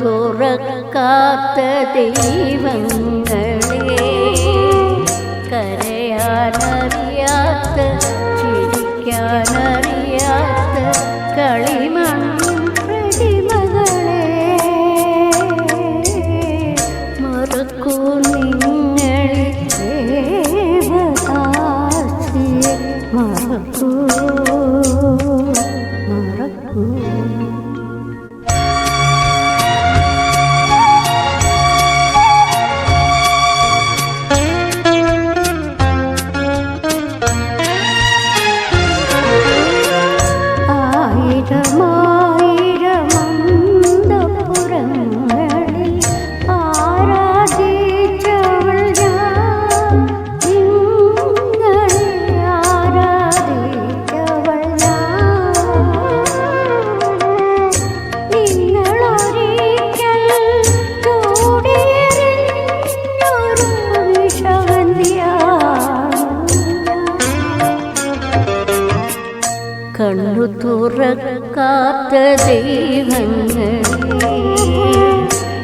തുറക്കാത്ത ദൈവങ്ങളെ കരയാനറിയാത്ത ചിരിക്കാനറിയാത്ത കളിമണ്ണും പ്രതിമകളെ മറക്കൂ നിങ്ങളിൽ മറക്കൂ. കണ്ണു തുറക്കാത്ത ദൈവങ്ങളെ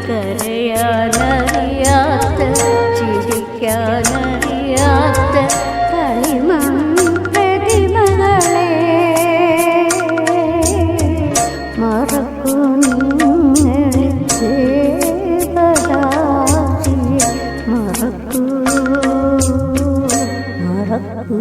കരയാനറിയാത്ത ചിരിക്കാനറിയാത്ത കളിമൺ പ്രതിമകളെ. മറക്കൂ മറക്കൂ മറക്കൂ.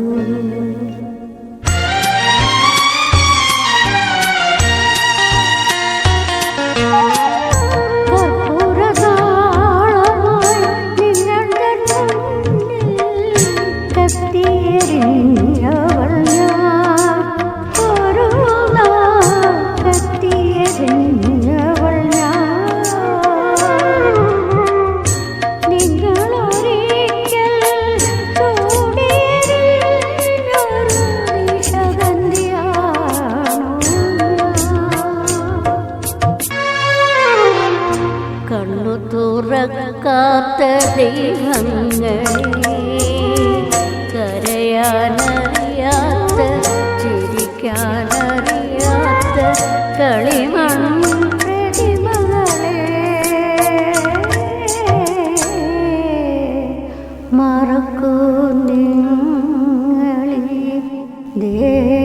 കാത്ത ദൈവങ്ങളെ കരയാനറിയാത്ത ചിരിക്കാനറിയാത്ത കളിമണ്ണ മറക്കൂ നിങ്ങളിൽ ദേ